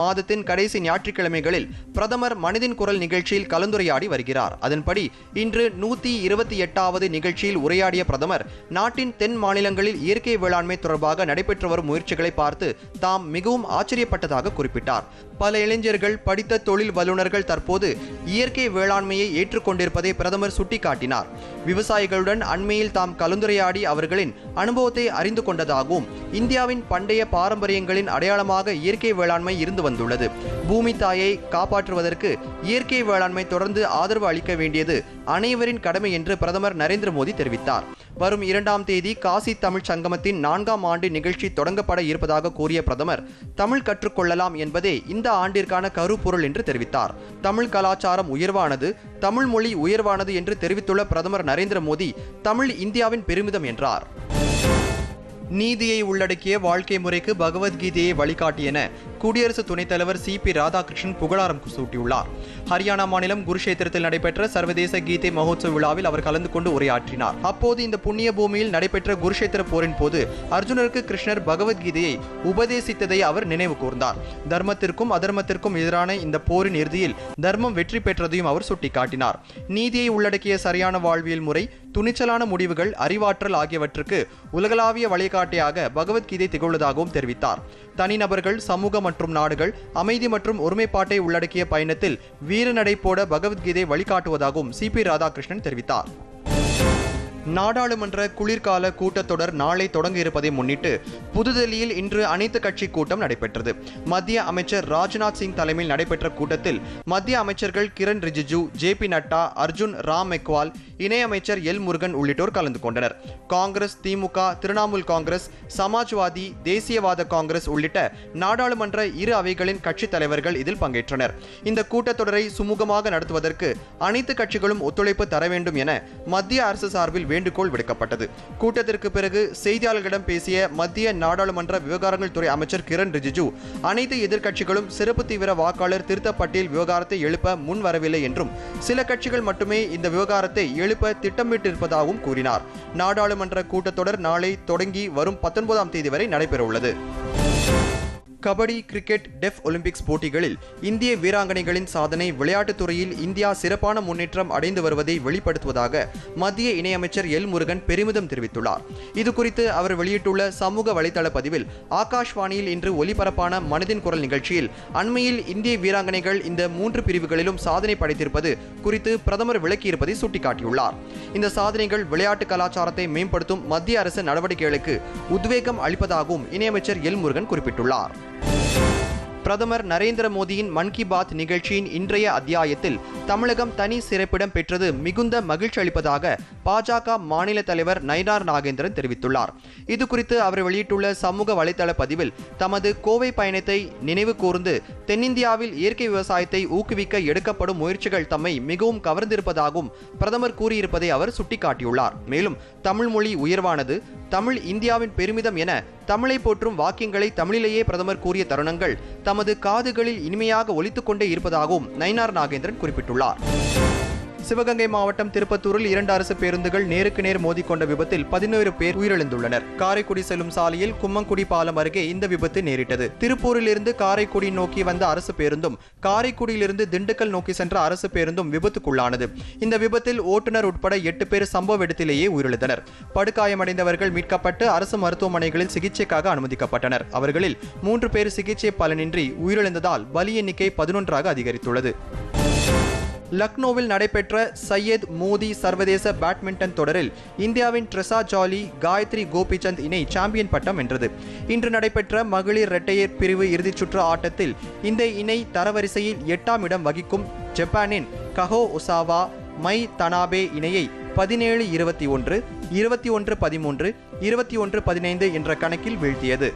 மாதத்தின் கடைசி ஞாயிற்றுக்கிழமைகளில் பிரதமர் மனதின் குரல் நிகழ்ச்சியில் கலந்துரையாடி வருகிறார். அதன்படி இன்று நூத்தி இருபத்தி எட்டாவது நிகழ்ச்சியில் உரையாடிய பிரதமர் நாட்டின் தென் மாநிலங்களில் இயற்கை வேளாண்மை தொடர்பாக நடைபெற்று வரும் முயற்சிகளை பார்த்து தாம் மிகவும் ஆச்சரியப்பட்டதாக குறிப்பிட்டார். பல இளைஞர்கள் படித்த தொழில் வல்லுநர்கள் தற்போது இயற்கை வேளாண்மையை ஏற்றுக்கொண்டிருப்பதை பிரதமர் சுட்டிக்காட்டினார். விவசாயிகளுடன் அண்மையில் தாம் கலந்துரையாடி அவர்களின் அனுபவத்தை அறிந்து கொண்டதாகவும் இந்தியாவின் பண்டைய பாரம்பரியங்களின் அடையாளமாக இயற்கை வேளாண்மை இருந்து வந்துள்ளது. பூமி தாயை காப்பாற்றுவதற்கு இயற்கை வேளாண்மை தொடர்ந்து ஆதரவு அளிக்க வேண்டியது அனைவரின் கடமை என்று பிரதமர் நரேந்திர மோடி தெரிவித்தார். வரும் இரண்டாம் தேதி காசி தமிழ் சங்கமத்தின் நான்காம் ஆண்டு நிகழ்ச்சி தொடங்கப்பட இருப்பதாக கூறிய பிரதமர் தமிழ் கற்றுக்கொள்ளலாம் என்பதே இந்த ஆண்டிற்கான கருப்பொருள் என்று தெரிவித்தார். தமிழ் கலாச்சாரம் உயர்வானது தமிழ் மொழி உயர்வானது என்று தெரிவித்துள்ள பிரதமர் நரேந்திர மோடி தமிழ் இந்தியாவின் பெருமிதம் என்றார். நீதியை உள்ளடக்கிய வாழ்க்கை முறைக்கு பகவத்கீதையை வழிகாட்டியன குடியரசு துணைத் தலைவர் சி பி ராதாகிருஷ்ணன் புகழாரம் சூட்டியுள்ளார். ஹரியானா மாநிலம் குருஷேத்திரத்தில் நடைபெற்ற சர்வதேச கீதை மகோத்சவ விழாவில் அவர் கலந்து கொண்டு உரையாற்றினார். அப்போது இந்த புண்ணிய பூமியில் நடைபெற்ற குருஷேத்திர போரின் போது அர்ஜுனருக்கு கிருஷ்ணர் பகவத்கீதையை உபதேசித்ததை அவர் நினைவு கூர்ந்தார். தர்மத்திற்கும் அதர்மத்திற்கும் எதிரான இந்த போரின் இறுதியில் தர்மம் வெற்றி பெற்றதையும் அவர் சுட்டிக்காட்டினார். நீதியை உள்ளடக்கிய சரியான வாழ்வியல் முறை துணிச்சலான முடிவுகள் அறிவாற்றல் ஆகியவற்றுக்கு உலகளாவிய வழிகாட்டியாக பகவத்கீதை திகழ்வதாகவும் தெரிவித்தார். தனிநபர்கள் சமூக மற்றும் நாடுகள் அமைதி மற்றும் ஒருமைப்பாட்டை உள்ளடக்கிய பயணத்தில் வீரநடை போட பகவத்கீதை வழிகாட்டுவதாகவும் சி பி ராதாகிருஷ்ணன் தெரிவித்தார். நாடாளுமன்ற குளிர்கால கூட்டத்தொடர் நாளை தொடங்க இருப்பதை முன்னிட்டு புதுதில்லியில் இன்று அனைத்து கட்சி கூட்டம் நடைபெற்றது. மத்திய அமைச்சர் ராஜ்நாத் சிங் தலைமையில் நடைபெற்ற கூட்டத்தில் மத்திய அமைச்சர்கள் கிரண் ரிஜிஜு ஜே பி நட்டா அர்ஜுன் ராம் மெக்வால் இணையமைச்சர் எல் முருகன் உள்ளிட்டோர் கலந்து கொண்டனர். காங்கிரஸ் திமுக திரிணாமுல் காங்கிரஸ் சமாஜ்வாதி தேசியவாத காங்கிரஸ் உள்ளிட்ட நாடாளுமன்ற இரு அவைகளின் கட்சித் தலைவர்கள் இதில் பங்கேற்றனர். இந்த கூட்டத்தொடரை சுமூகமாக நடத்துவதற்கு அனைத்து கட்சிகளும் ஒத்துழைப்பு தர வேண்டும் என மத்திய அரசு சார்பில் வேண்டுகோள் விடுக்கப்பட்டது. கூட்டத்திற்கு பிறகு செய்தியாளர்களிடம் பேசிய மத்திய நாடாளுமன்ற விவகாரங்கள் துறை அமைச்சர் கிரண் ரிஜிஜு அனைத்து எதிர்க்கட்சிகளும் சிறப்பு தீவிர வாக்காளர் திருத்த பட்டியல் விவகாரத்தை எழுப்ப முன் வரவில்லை என்றும் சில கட்சிகள் மட்டுமே இந்த விவகாரத்தை எழுப்ப திட்டமிட்டிருப்பதாகவும் கூறினார். நாடாளுமன்ற கூட்டத்தொடர் நாளை தொடங்கி வரும் பத்தொன்பதாம் தேதி வரை நடைபெறவுள்ளது. கபடி கிரிக்கெட் டெஃப் ஒலிம்பிக்ஸ் போட்டிகளில் இந்திய வீராங்கனைகளின் சாதனை விளையாட்டுத் துறையில் இந்தியா சிறப்பான முன்னேற்றம் அடைந்து வருவதை வெளிப்படுத்துவதாக மத்திய இணையமைச்சர் எல் முருகன் பெருமிதம் தெரிவித்துள்ளார். இது குறித்து அவர் வெளியிட்டுள்ள சமூக வலைதள பதிவில் ஆகாஷ்வாணியில் இன்று ஒலிபரப்பான மனதின் குரல் நிகழ்ச்சியில் அண்மையில் இந்திய வீராங்கனைகள் இந்த மூன்று பிரிவுகளிலும் சாதனை படைத்திருப்பது குறித்து பிரதமர் விளக்கியிருப்பதை சுட்டிக்காட்டியுள்ளார். இந்த சாதனைகள் விளையாட்டு கலாச்சாரத்தை மேம்படுத்தும் மத்திய அரசு நடவடிக்கைகளுக்கு உத்வேகம் அளிப்பதாகவும் இணையமைச்சர் எல் முருகன் குறிப்பிட்டுள்ளார். பிரதமர் நரேந்திர மோடியின் மன் கி பாத் நிகழ்ச்சியின் இன்றைய அத்தியாயத்தில் தமிழகம் தனி சிறப்பிடம் பெற்றது மிகுந்த மகிழ்ச்சி அளிப்பதாக பாஜக மாநில தலைவர் நயினார் நாகேந்திரன் தெரிவித்துள்ளார். இது குறித்து அவர் வெளியிட்டுள்ள சமூக வலைதள பதிவில் தமது கோவை பயணத்தை நினைவு கூர்ந்து தென்னிந்தியாவில் இயற்கை விவசாயத்தை ஊக்குவிக்க எடுக்கப்படும் முயற்சிகள் தம்மை மிகவும் கவர்ந்திருப்பதாகவும் பிரதமர் கூறியிருப்பதை அவர் சுட்டிக்காட்டியுள்ளார். மேலும் தமிழ் மொழி உயர்வானது தமிழ் இந்தியாவின் பெருமிதம் என தமிழை போற்றும் வாக்கியங்களை தமிழிலேயே பிரதமர் கூறிய தருணங்கள் தமது காதுகளில் இனிமையாக ஒலித்துக்கொண்டே இருப்பதாகவும் நயினார் நாகேந்திரன் குறிப்பிட்டுள்ளார். சிவகங்கை மாவட்டம் திருப்பத்தூரில் இரண்டு அரசு பேருந்துகள் நேருக்கு நேர் மோதிக்கொண்ட விபத்தில் பதினோரு பேர் உயிரிழந்துள்ளனர். காரைக்குடி செல்லும் சாலையில் கும்மங்குடி பாலம் அருகே இந்த விபத்து நேரிட்டது. திருப்பூரிலிருந்து காரைக்குடி நோக்கி வந்த அரசு பேருந்தும் காரைக்குடியிலிருந்து திண்டுக்கல் நோக்கி சென்ற அரசு பேருந்தும் விபத்துக்குள்ளானது. இந்த விபத்தில் ஓட்டுநர் உட்பட எட்டு பேர் சம்பவ இடத்திலேயே உயிரிழந்தனர். படுகாயமடைந்தவர்கள் மீட்கப்பட்டு அரசு மருத்துவமனைகளில் சிகிச்சைக்காக அனுமதிக்கப்பட்டனர். அவர்களில் மூன்று பேர் சிகிச்சை பலனின்றி உயிரிழந்ததால் பலி எண்ணிக்கை பதினொன்றாக அதிகரித்துள்ளது. லக்னோவில் நடைபெற்ற சையத் மோதி சர்வதேச பேட்மிண்டன் தொடரில் இந்தியாவின் ட்ரெசா ஜாலி காயத்ரி கோபிச்சந்த் இணை சாம்பியன் பட்டம் வென்றது. இன்று நடைபெற்ற மகளிர் இரட்டையர் பிரிவு இறுதிச் சுற்று ஆட்டத்தில் இந்த இணை தரவரிசையில் எட்டாம் இடம் வகிக்கும் ஜப்பானின் கஹோ ஒசாவா மை தனாபே இணையை பதினேழு இருபத்தி ஒன்று இருபத்தி ஒன்று பதிமூன்று இருபத்தி ஒன்று பதினைந்து என்ற கணக்கில் வீழ்த்தியது.